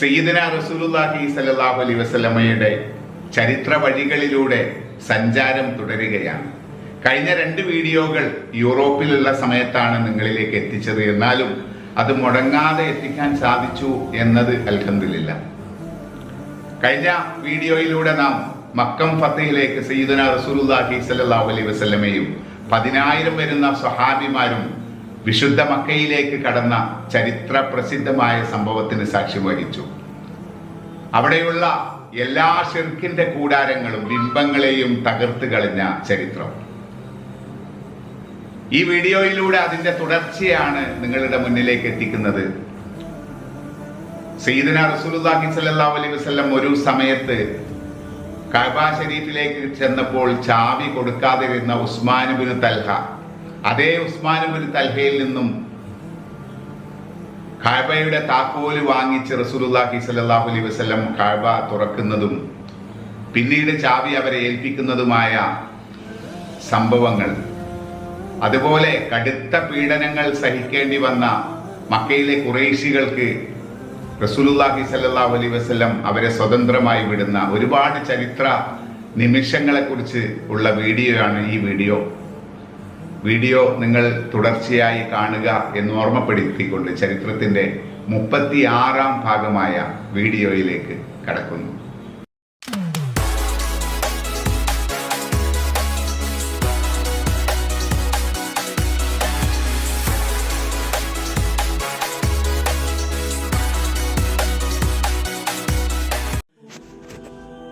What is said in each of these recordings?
സയ്യിദന റസൂലുള്ളാഹി സ്വല്ലല്ലാഹു അലൈഹി വസല്ലമയുടെ ചരിത്ര വഴികളിലൂടെ സഞ്ചാരം തുടരുകയാണ്. കഴിഞ്ഞ രണ്ട് വീഡിയോകൾ യൂറോപ്പിലുള്ള സമയത്താണ് നിങ്ങളിലേക്ക് എത്തിച്ചത്. എന്നാലും അത് മുടങ്ങാതെ എത്തിക്കാൻ സാധിച്ചു എന്നത് അൽഹംദുലില്ല. കഴിഞ്ഞ വീഡിയോയിലൂടെ നാം മക്കം ഫത്തയിലേക്ക് സയ്യിദന റസൂലുള്ളാഹി സ്വല്ലല്ലാഹു അലൈഹി വസല്ലമയും പതിനായിരം വരുന്ന സ്വഹാബിമാരും വിശുദ്ധ മക്കയിലേക്ക് കടന്ന ചരിത്ര പ്രസിദ്ധമായ സംഭവത്തിന് സാക്ഷ്യം വഹിച്ചു. അവിടെയുള്ള എല്ലാ ഷിർക്കിന്റെ കൂടാരങ്ങളും ബിംബങ്ങളെയും തകർത്ത് കളഞ്ഞ ചരിത്രം. ഈ വീഡിയോയിലൂടെ അതിന്റെ തുടർച്ചയാണ് നിങ്ങളുടെ മുന്നിലേക്ക് എത്തിക്കുന്നത്. സീദന റസൂലുള്ളാഹി സല്ലാ അലൈഹി വസ്ലം ഒരു സമയത്ത് കബ ഷരീഫിലേക്ക് ചെന്നപ്പോൾ ചാവി കൊടുക്കാതിരുന്ന ഉസ്മാൻ ബിൻ തൽഹ അതേ ഉസ്മാൻ ഒരു തൽഹയിൽ നിന്നും കായബയുടെ താക്കോൽ വാങ്ങിച്ച് റസൂലുല്ലാഹി സല്ലാഹു അലൈഹി വസല്ലം കഅബ തുറക്കുന്നതും പിന്നീട് ചാവി അവരെ ഏൽപ്പിക്കുന്നതുമായ സംഭവങ്ങൾ. അതുപോലെ കടുത്ത പീഡനങ്ങൾ സഹിക്കേണ്ടി വന്ന മക്കയിലെ കുറേശികൾക്ക് റസൂലുല്ലാഹി സല്ലല്ലാഹു അലൈഹി വസല്ലം അവരെ സ്വതന്ത്രമായി വിടുന്ന ഒരുപാട് ചരിത്ര നിമിഷങ്ങളെക്കുറിച്ച് ഉള്ള വീഡിയോയാണ് ഈ വീഡിയോ. വീഡിയോ നിങ്ങൾ തുടർച്ചയായി കാണുക എന്ന് ഓർമ്മപ്പെടുത്തിക്കൊണ്ട് ചരിത്രത്തിന്റെ മുപ്പത്തി ആറാം ഭാഗമായ വീഡിയോയിലേക്ക് കടക്കുന്നു.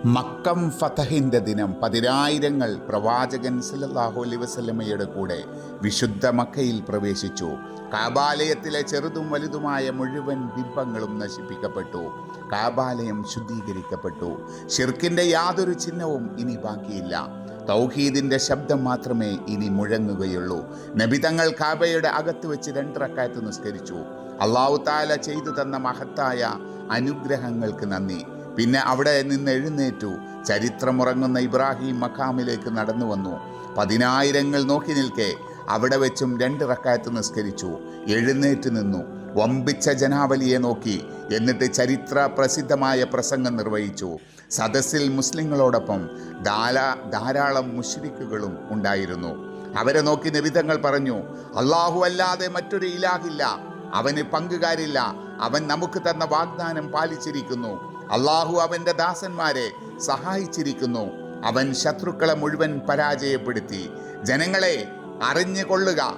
മക്കം ഫതഹിന്റെ ദിനം പതിനായിരങ്ങൾ പ്രവാചകൻ സല്ലല്ലാഹു അലൈഹി വസ്ലമയുടെ കൂടെ വിശുദ്ധ മക്കയിൽ പ്രവേശിച്ചു. കാബാലയത്തിലെ ചെറുതും വലുതുമായ മുഴുവൻ ബിംബങ്ങളും നശിപ്പിക്കപ്പെട്ടു. കാബാലയം ശുദ്ധീകരിക്കപ്പെട്ടു. ഷിർക്കിന്റെ യാതൊരു ചിഹ്നവും ഇനി ബാക്കിയില്ല. തൗഹീദിന്റെ ശബ്ദം മാത്രമേ ഇനി മുഴങ്ങുകയുള്ളൂ. നബിതങ്ങൾ കാബയുടെ അകത്ത് വെച്ച് രണ്ടിറക്കായത്ത് നിസ്കരിച്ചു. അള്ളാഹു താല ചെയ്തു തന്ന മഹത്തായ അനുഗ്രഹങ്ങൾക്ക് നന്ദി. പിന്നെ അവിടെ നിന്ന് എഴുന്നേറ്റു. ചരിത്രമുറങ്ങുന്ന ഇബ്രാഹിം മഖാമിലേക്ക് നടന്നു വന്നു. പതിനായിരങ്ങൾ നോക്കി നിൽക്കെ. അവിടെ വെച്ചും രണ്ട് റക്കായത്ത് നിസ്കരിച്ചു. എഴുന്നേറ്റ് നിന്നു. വമ്പിച്ച ജനാവലിയെ നോക്കി. എന്നിട്ട് ചരിത്ര പ്രസിദ്ധമായ പ്രസംഗം നിർവഹിച്ചു. സദസ്സിൽ മുസ്ലിങ്ങളോടൊപ്പം ധാരാ ധാരാളം മുഷ്രിക്കുകളും ഉണ്ടായിരുന്നു. അവരെ നോക്കി നിബിധങ്ങൾ പറഞ്ഞു അള്ളാഹു അല്ലാതെ മറ്റൊരു ഇലാഹില്ല. അവന് പങ്കുകാരില്ല. അവൻ നമുക്ക് തന്ന വാഗ്ദാനം പാലിച്ചിരിക്കുന്നു. അള്ളാഹു അവന്റെ ദാസന്മാരെ സഹായിച്ചിരിക്കുന്നു. അവൻ ശത്രുക്കളെ മുഴുവൻ പരാജയപ്പെടുത്തി. ജനങ്ങളെ അറിഞ്ഞുകൊള്ളുക.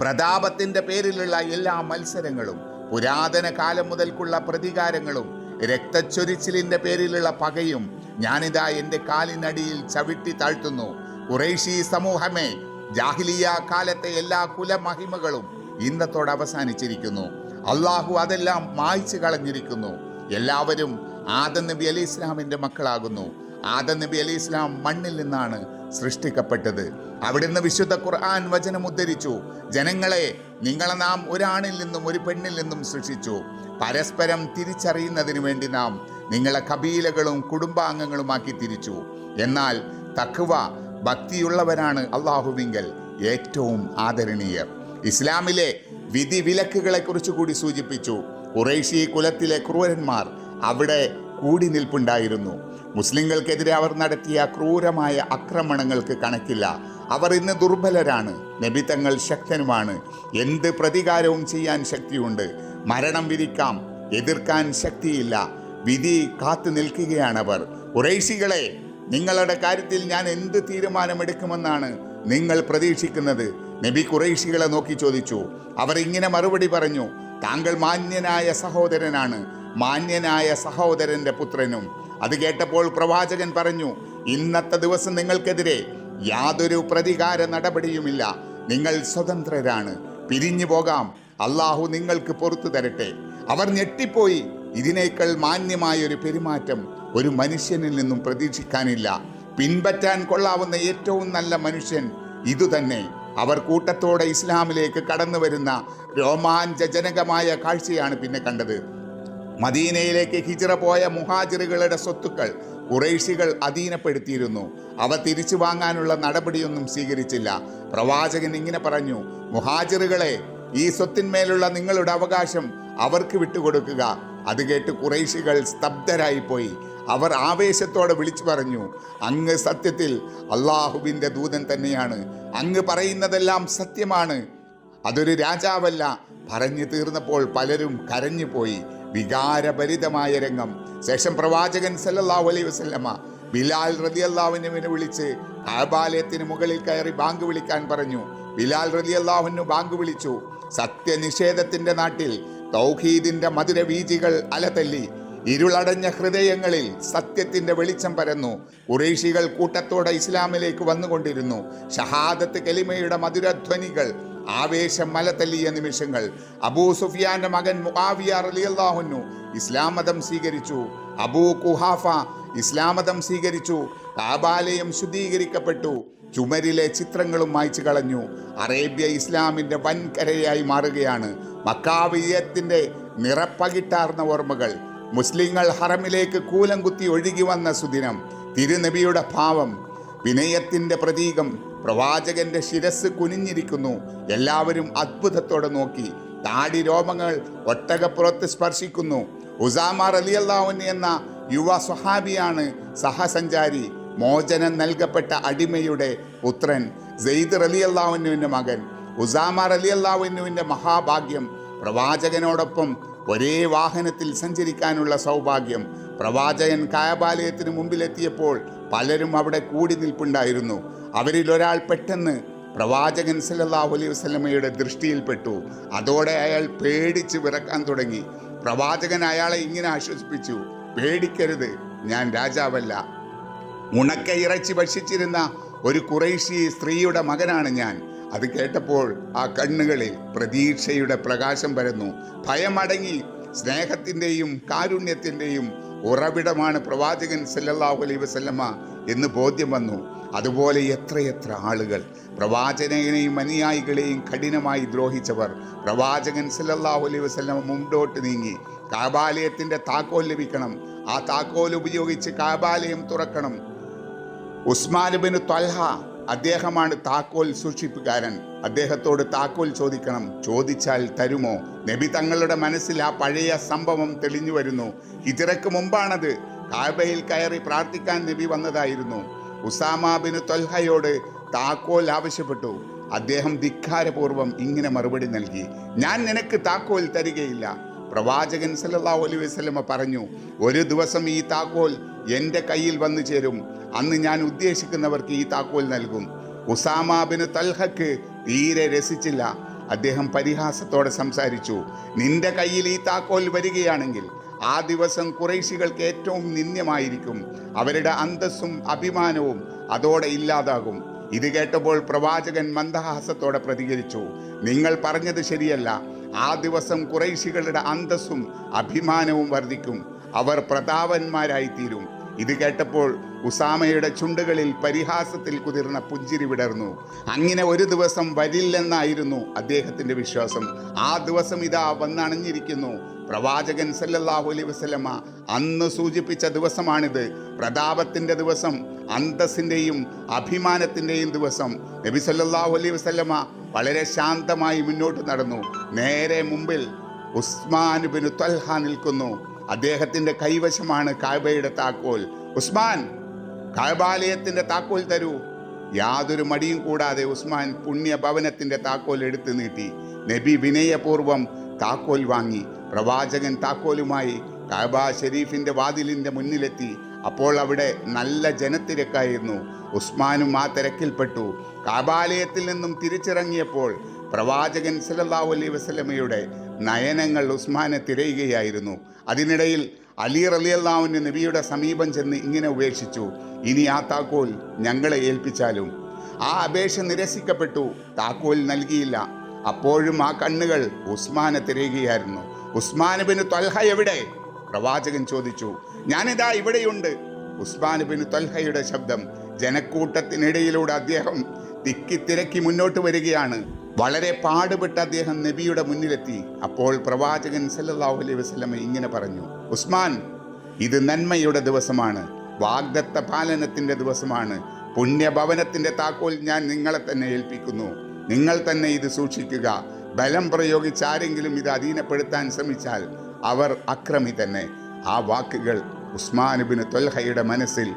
പ്രതാപത്തിന്റെ പേരിലുള്ള എല്ലാ മത്സരങ്ങളും പുരാതന കാലം മുതൽക്കുള്ള പ്രതികാരങ്ങളും രക്തച്ചൊരിച്ചിലിന്റെ പേരിലുള്ള പകയും ഞാനിതാ എന്റെ കാലിനടിയിൽ ചവിട്ടി താഴ്ത്തുന്നു. കുറേശി സമൂഹമേ ജാഹിലിയ കാലത്തെ എല്ലാ കുലമഹിമകളും ഇന്നത്തോടെ അവസാനിച്ചിരിക്കുന്നു. അള്ളാഹു അതെല്ലാം മായ്ച്ചു കളഞ്ഞിരിക്കുന്നു. എല്ലാവരും ആദം നബി അലി ഇസ്ലാമിന്റെ മക്കളാകുന്നു. ആദം നബി അലി ഇസ്ലാം മണ്ണിൽ നിന്നാണ് സൃഷ്ടിക്കപ്പെട്ടത്. അവിടുന്ന് വിശുദ്ധ ഖുർആൻ വചനം ഉദ്ധരിച്ചു. ജനങ്ങളെ നിങ്ങളെ നാം ഒരാണിൽ നിന്നും ഒരു പെണ്ണിൽ നിന്നും സൃഷ്ടിച്ചു. പരസ്പരം തിരിച്ചറിയുന്നതിന് വേണ്ടി നാം നിങ്ങളെ കബീലകളും കുടുംബാംഗങ്ങളുമാക്കി തിരിച്ചു. എന്നാൽ തഖ്വ ഭക്തിയുള്ളവരാണ് അള്ളാഹുവിങ്കൽ ഏറ്റവും ആദരണീയർ. ഇസ്ലാമിലെ വിധി വിലക്കുകളെ കുറിച്ച് കൂടി സൂചിപ്പിച്ചു. കുറേശി കുലത്തിലെ ക്രൂരന്മാർ അവിടെ കൂടി നിൽപ്പുണ്ടായിരുന്നു. മുസ്ലിങ്ങൾക്കെതിരെ അവർ നടത്തിയ ക്രൂരമായ ആക്രമണങ്ങൾക്ക് കണക്കില്ല. അവർ ഇന്ന് ദുർബലരാണ്. നബിത്തങ്ങൾ ശക്തനുമാണ്. എന്ത് പ്രതികാരവും ചെയ്യാൻ ശക്തിയുണ്ട്. മരണം വിധിക്കാം. എതിർക്കാൻ ശക്തിയില്ല. വിധി കാത്തു നിൽക്കുകയാണവർ കുറേശികളെ നിങ്ങളുടെ കാര്യത്തിൽ ഞാൻ എന്ത് തീരുമാനമെടുക്കുമെന്നാണ് നിങ്ങൾ പ്രതീക്ഷിക്കുന്നത്? നബി കുറേശികളെ നോക്കി ചോദിച്ചു. അവർ ഇങ്ങനെ മറുപടി പറഞ്ഞു. താങ്കൾ മാന്യനായ സഹോദരനാണ്. മാന്യനായ സഹോദരന്റെ പുത്രനും. അത് കേട്ടപ്പോൾ പ്രവാചകൻ പറഞ്ഞു ഇന്നത്തെ ദിവസം നിങ്ങൾക്കെതിരെ യാതൊരു പ്രതികാര നടപടിയുമില്ല. നിങ്ങൾ സ്വതന്ത്രരാണ്. പിരിഞ്ഞു പോകാം. അള്ളാഹു നിങ്ങൾക്ക് പുറത്തു തരട്ടെ. അവർ ഞെട്ടിപ്പോയി. ഇതിനേക്കാൾ മാന്യമായ ഒരു പെരുമാറ്റം ഒരു മനുഷ്യനിൽ നിന്നും പ്രതീക്ഷിക്കാനില്ല. പിൻപറ്റാൻ കൊള്ളാവുന്ന ഏറ്റവും നല്ല മനുഷ്യൻ ഇതുതന്നെ. അവർ കൂട്ടത്തോടെ ഇസ്ലാമിലേക്ക് കടന്നു വരുന്ന രോമാഞ്ചജനകമായ കാഴ്ചയാണ് പിന്നെ കണ്ടത്. മദീനയിലേക്ക് ഹിജറ പോയ മുഹാജിറുകളുടെ സ്വത്തുക്കൾ കുറേശികൾ അധീനപ്പെടുത്തിയിരുന്നു. അവ തിരിച്ചു വാങ്ങാനുള്ള നടപടിയൊന്നും സ്വീകരിച്ചില്ല. പ്രവാചകൻ ഇങ്ങനെ പറഞ്ഞു മുഹാജിറുകളെ ഈ സ്വത്തിന്മേലുള്ള നിങ്ങളുടെ അവകാശം അവർക്ക് വിട്ടുകൊടുക്കുക. അത് കേട്ട് കുറേശികൾ സ്തബ്ധരായിപ്പോയി. അവർ ആവേശത്തോടെ വിളിച്ചു പറഞ്ഞു അങ്ങ് സത്യത്തിൽ അള്ളാഹുവിന്റെ ദൂതൻ തന്നെയാണ്. അങ്ങ് പറയുന്നതെല്ലാം സത്യമാണ്. അതൊരു രാജാവല്ല. പറഞ്ഞു തീർന്നപ്പോൾ പലരും കരഞ്ഞുപോയി. വികാരഭരിതമായ രംഗം. ശേഷം പ്രവാചകൻ സല്ലല്ലാഹു അലൈഹി വസല്ലമ ബിലാൽ റളിയല്ലാഹുവിനെ വിളിച്ച് കാബാലയത്തിന് മുകളിൽ കയറി ബാങ്ക് വിളിക്കാൻ പറഞ്ഞു. ബിലാൽ റളിയല്ലാഹുവിനു ബാങ്ക് വിളിച്ചു. സത്യനിഷേധത്തിന്റെ നാട്ടിൽ തൗഹീദിന്റെ മധുര വീജികൾ അലതല്ലി. ഇരുളടഞ്ഞ ഹൃദയങ്ങളിൽ സത്യത്തിന്റെ വെളിച്ചം പരന്നു. കുറേശികൾ കൂട്ടത്തോടെ ഇസ്ലാമിലേക്ക് വന്നുകൊണ്ടിരുന്നു. ഷഹാദത്ത് കലിമയുടെ മധുരധ്വനികൾ ആവേശം മലതല്ലിയ നിമിഷങ്ങൾ. അബൂ സുഫിയാന്റെ മകൻ മുആവിയ റളിയല്ലാഹുന്നു ഇസ്ലാം മതം സ്വീകരിച്ചു. അബൂ കുഹാഫ ഇസ്ലാം മതം സ്വീകരിച്ചു. കാബാലയം ശുദ്ധീകരിക്കപ്പെട്ടു. ചുമരിലെ ചിത്രങ്ങളും മായ്ച്ചു കളഞ്ഞു. അറേബ്യ ഇസ്ലാമിന്റെ വൻകരയായി മാറുകയാണ്. മക്കാവിയത്തിന്റെ നിറപ്പകിട്ടാർന്ന ഓർമ്മകൾ. മുസ്ലിങ്ങൾ ഹറമിലേക്ക് കൂലം കുത്തി ഒഴുകി വന്ന സുദിനം തിരുനബിയുടെ ഭാവം വിനയത്തിന്റെ പ്രതീകം പ്രവാചകന്റെ ശിരസ് കുനിഞ്ഞിരിക്കുന്നു. എല്ലാവരും അത്ഭുതത്തോടെ നോക്കി. താടി രോമങ്ങൾ ഒട്ടകപ്പുറത്ത് സ്പർശിക്കുന്നു. ഉസാമ അള്ളാഹു എന്ന യുവ സ്വഹാബിയാണ് സഹസഞ്ചാരി മോചനം നൽകപ്പെട്ട അടിമയുടെ പുത്രൻ സെയ്ദ് റലിയല്ലാവുന്നുവിന്റെ മകൻ. ഉസാമ റലിയല്ലാവുന്നുവിന്റെ മഹാഭാഗ്യം പ്രവാചകനോടൊപ്പം ഒരേ വാഹനത്തിൽ സഞ്ചരിക്കാനുള്ള സൗഭാഗ്യം പ്രവാചകൻ കായബാലയത്തിന് മുമ്പിലെത്തിയപ്പോൾ പലരും അവിടെ കൂടി നിൽപ്പുണ്ടായിരുന്നു. അവരിൽ ഒരാൾ പെട്ടെന്ന് പ്രവാചകൻ സല്ലല്ലാഹു അലൈഹി വസല്ലമയുടെ ദൃഷ്ടിയിൽപ്പെട്ടു അതോടെ അയാൾ പേടിച്ച് വിറക്കാൻ തുടങ്ങി. പ്രവാചകൻ അയാളെ ഇങ്ങനെ ആശ്വസിപ്പിച്ചു പേടിക്കരുത് ഞാൻ രാജാവല്ല. ഉണക്ക ഇറച്ചി ഭക്ഷിച്ചിരുന്ന ഒരു കുറേശി സ്ത്രീയുടെ മകനാണ് ഞാൻ. അത് കേട്ടപ്പോൾ ആ കണ്ണുകളിൽ പ്രതീക്ഷയുടെ പ്രകാശം പരന്നു. ഭയമടങ്ങി സ്നേഹത്തിന്റെയും കാരുണ്യത്തിന്റെയും ഉറവിടമാണ് പ്രവാചകൻ സല്ലല്ലാഹു അലൈ വസല്ലമ എന്ന് ബോധ്യം വന്നു. അതുപോലെ എത്രയെത്ര ആളുകൾ പ്രവാചകനെയും അനുയായികളെയും കഠിനമായി ദ്രോഹിച്ചവർ പ്രവാചകൻ സല്ലല്ലാഹു അലൈ വസല്ലമ മുമ്പോട്ട് നീങ്ങി. കാബാലയത്തിന്റെ താക്കോൽ ലഭിക്കണം. ആ താക്കോൽ ഉപയോഗിച്ച് കാബാലയം തുറക്കണം. ഉസ്മാനുബിന് ത്വൽഹ അദ്ദേഹമാണ് താക്കോൽ സൂക്ഷിപ്പുകാരൻ. അദ്ദേഹത്തോട് താക്കോൽ ചോദിക്കണം. ചോദിച്ചാൽ തരുമോ? നബി തങ്ങളുടെ മനസ്സിൽ ആ പഴയ സംഭവം തെളിഞ്ഞു വരുന്നു. ഹിജറയ്ക്ക് മുമ്പാണത്. കാബയിൽ കയറി പ്രാർത്ഥിക്കാൻ നബി വന്നതായിരുന്നു. ഉസാമാബിന് തൊൽഹയോട് താക്കോൽ ആവശ്യപ്പെട്ടു. അദ്ദേഹം ധിക്കാരപൂർവം ഇങ്ങനെ മറുപടി നൽകി. ഞാൻ നിനക്ക് താക്കോൽ തരികയില്ല. പ്രവാചകൻ സല്ലല്ലാഹു അലൈഹി വസല്ലമ പറഞ്ഞു ഒരു ദിവസം ഈ താക്കോൽ എന്റെ കയ്യിൽ വന്നു ചേരും. അന്ന് ഞാൻ ഉദ്ദേശിക്കുന്നവർക്ക് ഈ താക്കോൽ നൽകും. ഉസാമാബിന് തൽഹക്ക് തീരെ രസിച്ചില്ല. അദ്ദേഹം പരിഹാസത്തോടെ സംസാരിച്ചു. നിന്റെ കയ്യിൽ ഈ താക്കോൽ വരികയാണെങ്കിൽ ആ ദിവസം കുറേശികൾക്ക് ഏറ്റവും നിന്ദ്യമായിരിക്കും. അവരുടെ അന്തസ്സും അഭിമാനവും അതോടെ ഇല്ലാതാകും. ഇത് കേട്ടപ്പോൾ പ്രവാചകൻ മന്ദഹാസത്തോടെ പ്രതികരിച്ചു. നിങ്ങൾ പറഞ്ഞത് ശരിയല്ല. ആ ദിവസം കുറേശികളുടെ അന്തസ്സും അഭിമാനവും വർദ്ധിക്കും. അവർ പ്രതാപന്മാരായി തീരും ഇത് കേട്ടപ്പോൾ ഉസാമയുടെ ചുണ്ടുകളിൽ പരിഹാസത്തിൽ കുതിർന്ന പുഞ്ചിരി വിടർന്നു. അങ്ങനെ ഒരു ദിവസം വരില്ലെന്നായിരുന്നു അദ്ദേഹത്തിന്റെ വിശ്വാസം. ആ ദിവസം ഇതാ വന്നണഞ്ഞിരിക്കുന്നു. പ്രവാചകൻ സല്ലല്ലാഹു അലൈ വസല്ലമ അന്ന് സൂചിപ്പിച്ച ദിവസമാണിത്. പ്രതാപത്തിന്റെ ദിവസം അന്തസ്സിന്റെയും അഭിമാനത്തിന്റെയും ദിവസം. നബി സല്ലല്ലാഹു അലൈ വസല്ലമ വളരെ ശാന്തമായി മുന്നോട്ട് നടന്നു. നേരെ മുമ്പിൽ ഉസ്മാൻ ബിൻ ത്വൽഹ നിൽക്കുന്നു. അദ്ദേഹത്തിന്റെ കൈവശമാണ് കായബയുടെ താക്കോൽ. ഉസ്മാൻ കായബാലയത്തിന്റെ താക്കോൽ തരൂ. യാതൊരു മടിയും കൂടാതെ ഉസ്മാൻ പുണ്യഭവനത്തിന്റെ താക്കോൽ എടുത്തു നീട്ടി. നബി വിനയപൂർവം താക്കോൽ വാങ്ങി. പ്രവാചകൻ താക്കോലുമായി കാബ ഷെരീഫിന്റെ വാതിലിന്റെ മുന്നിലെത്തി. അപ്പോൾ അവിടെ നല്ല ജനത്തിരക്കായിരുന്നു. ഉസ്മാനും ആ തിരക്കിൽപ്പെട്ടു. കാബാലയത്തിൽ നിന്നും തിരിച്ചിറങ്ങിയപ്പോൾ പ്രവാചകൻ സലല്ലാ അലൈഹി വസല്ലമയുടെ നയനങ്ങൾ ഉസ്മാനെ തിരയുകയായിരുന്നു. അതിനിടയിൽ അലി റലിയല്ലാവിന് നബിയുടെ സമീപം ചെന്ന് ഇങ്ങനെ ഉപേക്ഷിച്ചു ഇനി ആ താക്കോൽ ഞങ്ങളെ ഏൽപ്പിച്ചാലും? ആ അപേക്ഷ നിരസിക്കപ്പെട്ടു താക്കോൽ നൽകിയില്ല. അപ്പോഴും ആ കണ്ണുകൾ ഉസ്മാനെ തിരയുകയായിരുന്നു. ഉസ്മാൻ ബിൻ ത്വൽഹ എവിടെ? പ്രവാചകൻ ചോദിച്ചു. ഞാനിതാ ഇവിടെയുണ്ട്. ഉസ്മാൻ ബിൻ ത്വൽഹയുടെ ശബ്ദം ജനക്കൂട്ടത്തിനിടയിലൂടെ അദ്ദേഹം തിക്കി തിരക്കി മുന്നോട്ട് വരികയാണ്. വളരെ പാടുപെട്ട് അദ്ദേഹം നബിയുടെ മുന്നിലെത്തി. അപ്പോൾ പ്രവാചകൻ സല്ലല്ലാഹു അലൈഹി വസ്ലമ ഇങ്ങനെ പറഞ്ഞു ഉസ്മാൻ ഇത് നന്മയുടെ ദിവസമാണ്. വാഗ്ദത്ത പാലനത്തിന്റെ ദിവസമാണ്. പുണ്യഭവനത്തിന്റെ താക്കോൽ ഞാൻ നിങ്ങളെ തന്നെ ഏൽപ്പിക്കുന്നു. നിങ്ങൾ തന്നെ ഇത് സൂക്ഷിക്കുക. ബലം പ്രയോഗിച്ച് ആരെങ്കിലും ഇത് അധീനപ്പെടുത്താൻ ശ്രമിച്ചാൽ അവർ അക്രമി തന്നെ. ആ വാക്കുകൾ ഉസ്മാനുബിന് തൊൽഹയുടെ മനസ്സിൽ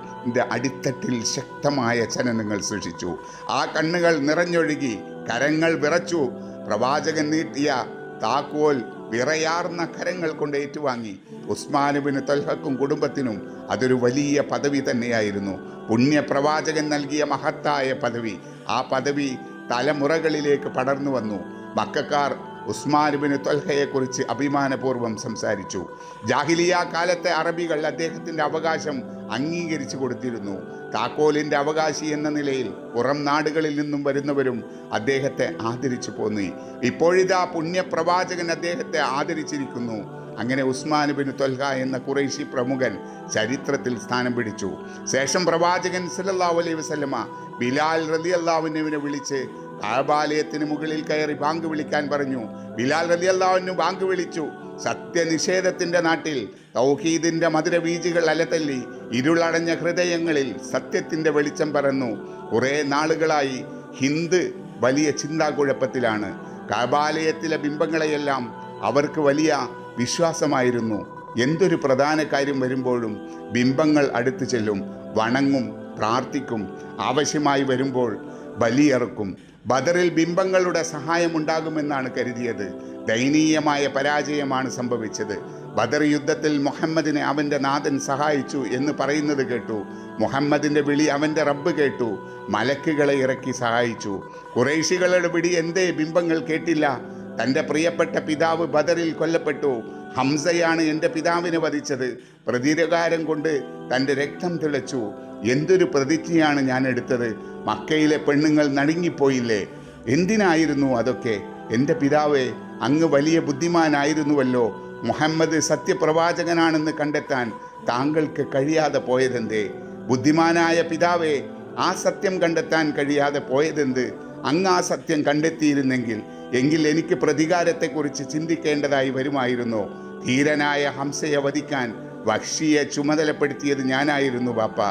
അടിത്തട്ടിൽ ശക്തമായ ചലനങ്ങൾ സൃഷ്ടിച്ചു. ആ കണ്ണുകൾ നിറഞ്ഞൊഴുകി കരങ്ങൾ വിറച്ചു. പ്രവാചകൻ നീട്ടിയ താക്കോൽ വിറയാർന്ന കരങ്ങൾ കൊണ്ട് ഏറ്റുവാങ്ങി. ഉസ്മാനുബിന് തൊൽഹക്കും കുടുംബത്തിനും അതൊരു വലിയ പദവി തന്നെയായിരുന്നു. പുണ്യപ്രവാചകൻ നൽകിയ മഹത്തായ പദവി. ആ പദവി തലമുറകളിലേക്ക് പടർന്നു വന്നു. മക്കാർ ഉസ്മാനുബിന് തൊൽഹയെക്കുറിച്ച് അഭിമാനപൂർവം സംസാരിച്ചു. ജാഹിലിയ കാലത്തെ അറബികൾ അദ്ദേഹത്തിന്റെ അവകാശം അംഗീകരിച്ചു കൊടുത്തിരുന്നു. താക്കോലിന്റെ അവകാശി എന്ന നിലയിൽ പുറം നാടുകളിൽ നിന്നും വരുന്നവരും അദ്ദേഹത്തെ ആദരിച്ചു പോന്നി. ഇപ്പോഴിതാ പുണ്യപ്രവാചകൻ അദ്ദേഹത്തെ ആദരിച്ചിരിക്കുന്നു. അങ്ങനെ ഉസ്മാൻ ബിൻ തൊൽഹ എന്ന കുറേശി പ്രമുഖൻ ചരിത്രത്തിൽ സ്ഥാനം പിടിച്ചു. ശേഷം പ്രവാചകൻ സലല്ലാ അലൈ വസല്ലമ ബിലാൽ റതി അള്ളാഹുവിനെ വിളിച്ച് കാബാലയത്തിന് മുകളിൽ കയറി ബാങ്ക് വിളിക്കാൻ പറഞ്ഞു. ബിലാൽ റലി അള്ളാഹുവിന് ബാങ്ക് വിളിച്ചു. സത്യനിഷേധത്തിന്റെ നാട്ടിൽ തൗഹീദിന്റെ മധുരവീജികൾ അലതല്ലി ഇരുളടഞ്ഞ ഹൃദയങ്ങളിൽ സത്യത്തിന്റെ വെളിച്ചം പറന്നു കുറേ നാളുകളായി ഹിന്ദ് വലിയ ചിന്താകുഴപ്പത്തിലാണ്. കാബാലയത്തിലെ ബിംബങ്ങളെയെല്ലാം അവർക്ക് വലിയ വിശ്വാസമായിരുന്നു. എന്തൊരു പ്രധാന കാര്യം വരുമ്പോഴും ബിംബങ്ങൾ അടുത്തു ചെല്ലും വണങ്ങും പ്രാർത്ഥിക്കും ആവശ്യമായി വരുമ്പോൾ ബലിയിറക്കും. ബദറിൽ ബിംബങ്ങളുടെ സഹായം ഉണ്ടാകുമെന്നാണ് കരുതിയത്. ദയനീയമായ പരാജയമാണ് സംഭവിച്ചത്. ബദർ യുദ്ധത്തിൽ മുഹമ്മദിനെ അവന്റെ നാഥൻ സഹായിച്ചു എന്ന് പറയുന്നത് കേട്ടു. മുഹമ്മദിന്റെ വിളി അവന്റെ റബ്ബ് കേട്ടു. മലക്കുകളെ ഇറക്കി സഹായിച്ചു. കുറേശികളുടെ വിളി എന്തേ ബിംബങ്ങൾ കേട്ടില്ല. തന്റെ പ്രിയപ്പെട്ട പിതാവ് ബദറിൽ കൊല്ലപ്പെട്ടു. ഹംസയാണ് എന്റെ പിതാവിനെ വധിച്ചത്. പ്രതിരകാരം കൊണ്ട് തന്റെ രക്തം തിളച്ചു. എന്തൊരു പ്രതിജ്ഞയാണ് ഞാൻ എടുത്തത്. മക്കയിലെ പെണ്ണുങ്ങൾ നടുങ്ങിപ്പോയില്ലേ? എന്തിനായിരുന്നു അതൊക്കെ? എന്റെ പിതാവേ അങ്ങ് വലിയ ബുദ്ധിമാനായിരുന്നുവല്ലോ. മുഹമ്മദ് സത്യപ്രവാചകനാണെന്ന് കണ്ടെത്താൻ താങ്കൾക്ക് കഴിയാതെ പോയതെന്തേ? ബുദ്ധിമാനായ പിതാവേ ആ സത്യം കണ്ടെത്താൻ കഴിയാതെ പോയതെന്ത്? അങ്ങ് ആ സത്യം കണ്ടെത്തിയിരുന്നെങ്കിൽ എങ്കിൽ എനിക്ക് പ്രതികാരത്തെക്കുറിച്ച് ചിന്തിക്കേണ്ടതായി വരുമായിരുന്നു? ധീരനായ ഹംസയെ വധിക്കാൻ വക്ഷിയെ ചുമതലപ്പെടുത്തിയത് ഞാനായിരുന്നു ബാപ്പ.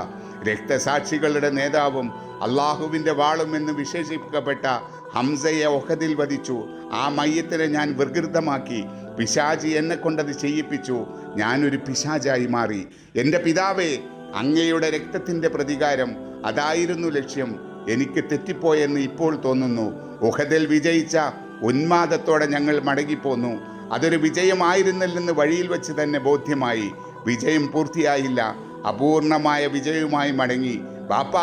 രക്തസാക്ഷികളുടെ നേതാവും അള്ളാഹുവിന്റെ വാളും എന്ന് വിശേഷിപ്പിക്കപ്പെട്ട ഹംസയെ ഒഹദിൽ വധിച്ചു. ആ മയ്യത്തിനെ ഞാൻ വികൃതമാക്കി. പിശാജി എന്നെ കൊണ്ടത് ചെയ്യിപ്പിച്ചു. ഞാനൊരു പിശാജായി മാറി. എന്റെ പിതാവേ അങ്ങയുടെ രക്തത്തിന്റെ പ്രതികാരം അതായിരുന്നു ലക്ഷ്യം. എനിക്ക് തെറ്റിപ്പോയെന്ന് ഇപ്പോൾ തോന്നുന്നു. ഉഹദിൽ വിജയിച്ച ഉന്മാദത്തോടെ ഞങ്ങൾ മടങ്ങിപ്പോന്നു. അതൊരു വിജയമായിരുന്നില്ലെന്ന് വഴിയിൽ വെച്ച് തന്നെ ബോധ്യമായി. വിജയം പൂർത്തിയായില്ല. അപൂർണമായ വിജയവുമായി മടങ്ങി. ബാപ്പ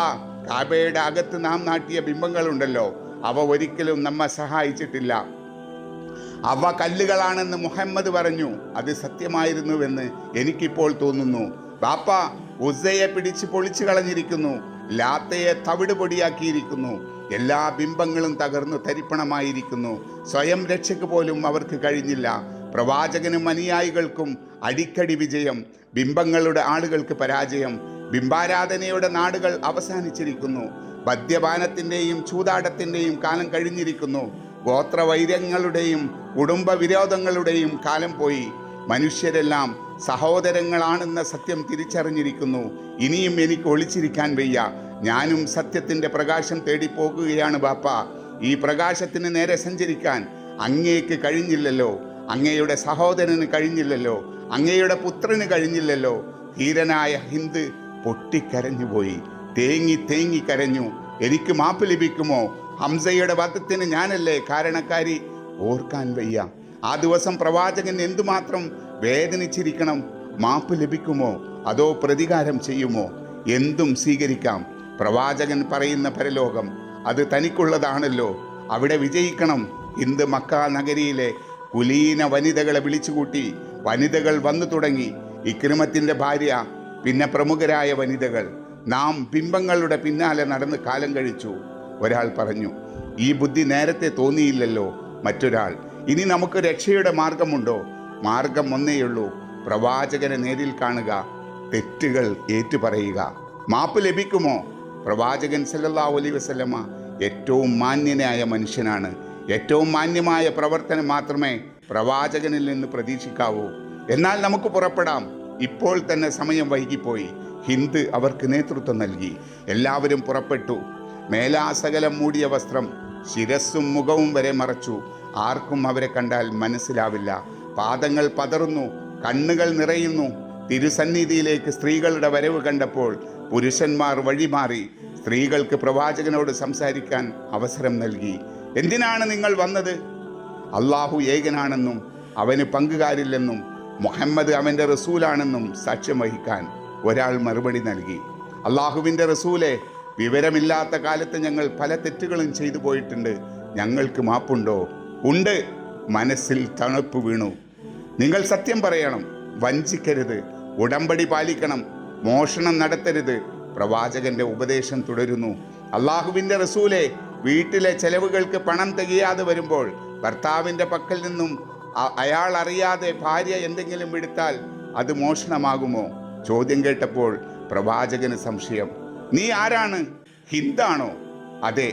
കാബയുടെ അകത്ത് നാം നാട്ടിയ ബിംബങ്ങളുണ്ടല്ലോ. അവ ഒരിക്കലും നമ്മെ സഹായിച്ചിട്ടില്ല. അവ കല്ലുകളാണെന്ന് മുഹമ്മദ് പറഞ്ഞു. അത് സത്യമായിരുന്നുവെന്ന് എനിക്കിപ്പോൾ തോന്നുന്നു. ബാപ്പ ഉസയെ പിടിച്ച് പൊളിച്ചു കളഞ്ഞിരിക്കുന്നു. ലാത്തയെ തവിട് പൊടിയാക്കിയിരിക്കുന്നു. എല്ലാ ബിംബങ്ങളും തകർന്നു തരിപ്പണമായിരിക്കുന്നു. സ്വയം രക്ഷയ്ക്ക് പോലും അവർക്ക് കഴിഞ്ഞില്ല. പ്രവാചകനും അനുയായികൾക്കും അടിക്കടി വിജയം ബിംബങ്ങളുടെ ആളുകൾക്ക് പരാജയം ബിംബാരാധനയുടെ നാടുകൾ അവസാനിച്ചിരിക്കുന്നു. മദ്യപാനത്തിന്റെയും ചൂതാടത്തിന്റെയും കാലം കഴിഞ്ഞിരിക്കുന്നു. ഗോത്രവൈര്യങ്ങളുടെയും കുടുംബ വിരോധങ്ങളുടെയും കാലം പോയി. മനുഷ്യരെല്ലാം സഹോദരങ്ങളാണെന്ന സത്യം തിരിച്ചറിഞ്ഞിരിക്കുന്നു. ഇനിയും എനിക്ക് ഒളിച്ചിരിക്കാൻ വയ്യ. ഞാനും സത്യത്തിന്റെ പ്രകാശം തേടിപ്പോകുകയാണ് ബാപ്പ. ഈ പ്രകാശത്തിന് നേരെ സഞ്ചരിക്കാൻ അങ്ങേക്ക് കഴിഞ്ഞില്ലല്ലോ. അങ്ങയുടെ സഹോദരന് കഴിഞ്ഞില്ലല്ലോ അങ്ങയുടെ പുത്രന് കഴിഞ്ഞില്ലല്ലോ. ധീരനായ ഹിന്ദ് പൊട്ടിക്കരഞ്ഞുപോയി തേങ്ങി തേങ്ങി കരഞ്ഞു. എനിക്ക് മാപ്പ് ലഭിക്കുമോ? ഹംസയുടെ വധത്തിന് ഞാനല്ലേ കാരണക്കാരി? ഓർക്കാൻ വയ്യ. ആ ദിവസം പ്രവാചകൻ എന്തുമാത്രം വേദനിച്ചിരിക്കണം? മാപ്പ് ലഭിക്കുമോ? അതോ പ്രതികാരം ചെയ്യുമോ? എന്തും സ്വീകരിക്കാം. പ്രവാചകൻ പറയുന്ന പരലോകം അത് തനിക്കുള്ളതാണല്ലോ. അവിടെ വിജയിക്കണം. ഇന്ത് മക്ക നഗരിയിലെ കുലീന വനിതകളെ വിളിച്ചുകൂട്ടി വനിതകൾ വന്നു തുടങ്ങി. ഇക്രിമത്തിന്റെ ഭാര്യ പിന്നെ പ്രമുഖരായ വനിതകൾ. നാം ബിംബങ്ങളുടെ പിന്നാലെ നടന്ന് കാലം കഴിച്ചു. ഒരാൾ പറഞ്ഞു ഈ ബുദ്ധി നേരത്തെ തോന്നിയില്ലല്ലോ മറ്റൊരാൾ. ഇനി നമുക്ക് രക്ഷയുടെ മാർഗമുണ്ടോ? മാർഗം ഒന്നേയുള്ളൂ. പ്രവാചകനെ നേരിൽ കാണുക തെറ്റുകൾ ഏറ്റുപറയുക. മാപ്പ് ലഭിക്കുമോ? പ്രവാചകൻ സല്ലല്ലാഹു അലൈഹി വസല്ലമ ഏറ്റവും മാന്യനായ മനുഷ്യനാണ്. ഏറ്റവും മാന്യമായ പ്രവർത്തനം മാത്രമേ പ്രവാചകനിൽ നിന്ന് പ്രതീക്ഷിക്കാവൂ. എന്നാൽ നമുക്ക് പുറപ്പെടാം. ഇപ്പോൾ തന്നെ സമയം വൈകിപ്പോയി. ഹിന്ദ് അവർക്ക് നേതൃത്വം നൽകി. എല്ലാവരും പുറപ്പെട്ടു. മേലാസകലം മൂടിയ വസ്ത്രം ശിരസ്സും മുഖവും വരെ മറച്ചു. ആർക്കും അവരെ കണ്ടാൽ മനസ്സിലാവില്ല. പാദങ്ങൾ പതറുന്നു കണ്ണുകൾ നിറയുന്നു. തിരുസന്നിധിയിലേക്ക് സ്ത്രീകളുടെ വരവ് കണ്ടപ്പോൾ പുരുഷന്മാർ വഴിമാറി. സ്ത്രീകൾക്ക് പ്രവാചകനോട് സംസാരിക്കാൻ അവസരം നൽകി. എന്തിനാണ് നിങ്ങൾ വന്നത്? അള്ളാഹു ഏകനാണെന്നും അവന് പങ്കുകാരില്ലെന്നും മുഹമ്മദ് അവന്റെ റസൂലാണെന്നും സാക്ഷ്യം വഹിക്കാൻ ഒരാൾ മറുപടി നൽകി. അള്ളാഹുവിന്റെ റസൂലെ വിവരമില്ലാത്ത കാലത്ത് ഞങ്ങൾ പല തെറ്റുകളും ചെയ്തു പോയിട്ടുണ്ട്. ഞങ്ങൾക്ക് മാപ്പുണ്ടോ? ഉണ്ട്. മനസ്സിൽ തണുപ്പ് വീണു. നിങ്ങൾ സത്യം പറയണം വഞ്ചിക്കരുത് ഉടമ്പടി പാലിക്കണം മോഷണം നടത്തരുത്. പ്രവാചകന്റെ ഉപദേശം തുടരുന്നു. അള്ളാഹുവിന്റെ റസൂലെ വീട്ടിലെ ചെലവുകൾക്ക് പണം തികയാതെ വരുമ്പോൾ ഭർത്താവിന്റെ പക്കൽ നിന്നും അയാൾ അറിയാതെ ഭാര്യ എന്തെങ്കിലും എടുത്താൽ അത് മോഷണമാകുമോ? ചോദ്യം കേട്ടപ്പോൾ പ്രവാചകന് സംശയം. നീ ആരാണ്? ഹിന്ദാണോ? അതെ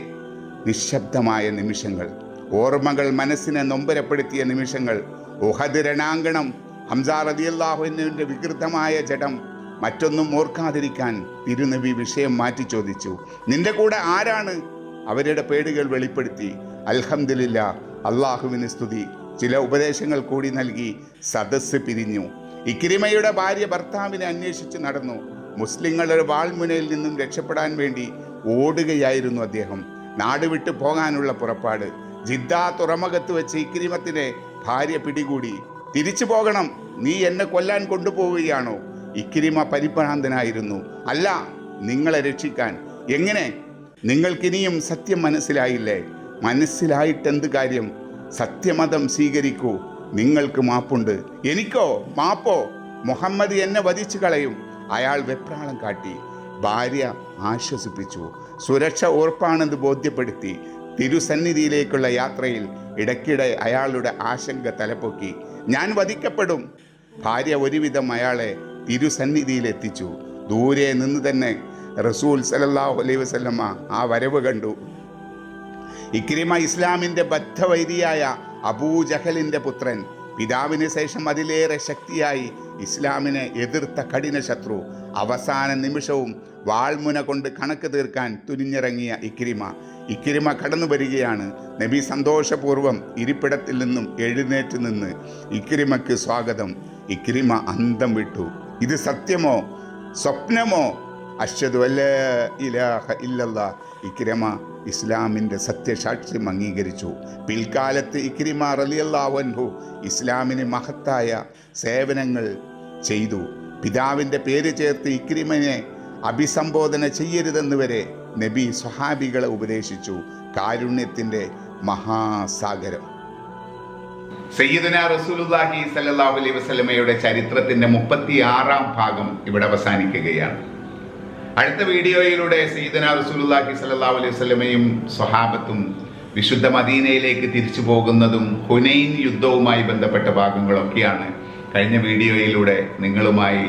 നിശബ്ദമായ നിമിഷങ്ങൾ. ഓർമ്മകൾ മനസ്സിനെ നൊമ്പരപ്പെടുത്തിയ നിമിഷങ്ങൾ. ഉഹദ് രണാങ്കണം ഹംസാർ റതിയല്ലാഹുവിന്റെ വികൃതമായ ജഡം. മറ്റൊന്നും ഓർക്കാതിരിക്കാൻ തിരുനബി വിഷയം മാറ്റി ചോദിച്ചു. നിന്റെ കൂടെ ആരാണ്? അവരുടെ പേടുകൾ വെളിപ്പെടുത്തി. അൽഹംദുലില്ല അള്ളാഹുവിന് സ്തുതി. ചില ഉപദേശങ്ങൾ കൂടി നൽകി സദസ്സ് പിരിഞ്ഞു. ഇക്രിമയുടെ ഭാര്യ ഭർത്താവിനെ അന്വേഷിച്ച് നടന്നു. മുസ്ലിങ്ങളുടെ വാൾമുനയിൽ നിന്നും രക്ഷപ്പെടാൻ വേണ്ടി ഓടുകയായിരുന്നു അദ്ദേഹം. നാട് വിട്ടു പോകാനുള്ള പുറപ്പാട്. ജിദ്ദ തുറമുഖത്ത് വെച്ച് ഇക്രിമത്തിനെ ഭാര്യ പിടികൂടി. തിരിച്ചു പോകണം. നീ എന്നെ കൊല്ലാൻ കൊണ്ടുപോവുകയാണോ? ഇക്രിമ പരിഭ്രാന്തനായിരുന്നു. അല്ല നിങ്ങളെ രക്ഷിക്കാൻ. എങ്ങനെ? നിങ്ങൾക്കിനിയും സത്യം മനസ്സിലായില്ലേ? മനസ്സിലായിട്ടെന്ത് കാര്യം? സത്യമതം സ്വീകരിക്കൂ. നിങ്ങൾക്ക് മാപ്പുണ്ട്. എനിക്കോ? മാപ്പോ? മുഹമ്മദ് എന്നെ വധിച്ചു കളയും. അയാൾ വെപ്രാളം കാട്ടി. ഭാര്യ ആശ്വസിപ്പിച്ചു. സുരക്ഷ ഉറപ്പാണെന്ന് ബോധ്യപ്പെടുത്തി. തിരുസന്നിധിയിലേക്കുള്ള യാത്രയിൽ ഇടയ്ക്കിടെ അയാളുടെ ആശങ്ക തലപ്പൊക്കി ഞാൻ വധിക്കപ്പെടും. ഭാര്യ ഒരുവിധം അയാളെ തിരുസന്നിധിയിലെത്തിച്ചു. ദൂരെ നിന്ന് തന്നെ റസൂൽ സലല്ലാഹു അലൈഹി വസല്ലമ്മ ആ വരവ് കണ്ടു. ഇക്രിമ ഇസ്ലാമിന്റെ ബദ്ധവൈരിയായ അബൂജഹലിന്റെ പുത്രൻ പിതാവിന് ശേഷം അതിലേറെ ശക്തിയായി ഇസ്ലാമിനെ എതിർത്ത കഠിന ശത്രു. അവസാന നിമിഷവും വാൾമുന കൊണ്ട് കണക്ക് തീർക്കാൻ തുനിഞ്ഞിറങ്ങിയ ഇക്രിമ. ഇക്രിമ കടന്നു വരികയാണ്. നബി സന്തോഷപൂർവം ഇരിപ്പിടത്തിൽ നിന്നും എഴുന്നേറ്റ് നിന്ന് ഇക്രിമയ്ക്ക് സ്വാഗതം. ഇക്രിമ അന്തം വിട്ടു. ഇത് സത്യമോ? സ്വപ്നമോ? അശ്വതു അല്ലേ ഇലാഹ ഇല്ലല്ല. ഇക്രിമ ഇസ്ലാമിന്റെ സത്യസാക്ഷ്യം അംഗീകരിച്ചു. പിൽക്കാലത്ത് ഇക്രിമ റലിയല്ലാവൻഹു ഇസ്ലാമിന് മഹത്തായ സേവനങ്ങൾ ചെയ്തു. പിതാവിന്റെ പേര് ചേർത്ത് ഇക്രിമനെ അഭിസംബോധന ചെയ്യരുതെന്ന് വരെ നബി സ്വഹാബികളെ ഉപദേശിച്ചു. കാരുണ്യത്തിന്റെ മഹാസാഗരം. സയ്യിദന റസൂലുള്ളാഹി സല്ലല്ലാഹു അലൈഹി വസല്ലമയുടെ ചരിത്രത്തിന്റെ മുപ്പത്തി ആറാം ഭാഗം ഇവിടെ അവസാനിക്കുകയാണ്. അടുത്ത വീഡിയോയിലൂടെ സീദന റസൂലുള്ളാഹി സല്ലല്ലാഹു അലൈഹി വസല്ലമയും സ്വഹാബത്തും വിശുദ്ധ മദീനയിലേക്ക് തിരിച്ചു പോകുന്നതും ഹുനൈൻ യുദ്ധവുമായി ബന്ധപ്പെട്ട ഭാഗങ്ങളൊക്കെയാണ് കഴിഞ്ഞ വീഡിയോയിലൂടെ നിങ്ങളുമായി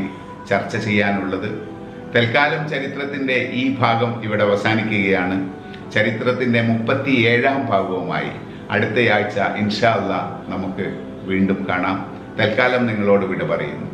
ചർച്ച ചെയ്യാനുള്ളത്. തൽക്കാലം ചരിത്രത്തിന്റെ ഈ ഭാഗം ഇവിടെ അവസാനിക്കുകയാണ്. ചരിത്രത്തിന്റെ മുപ്പത്തി ഏഴാം ഭാഗവുമായി അടുത്തയാഴ്ച ഇൻഷാ അള്ളാ നമുക്ക് വീണ്ടും കാണാം. തൽക്കാലം നിങ്ങളോട് വിട പറയുന്നു.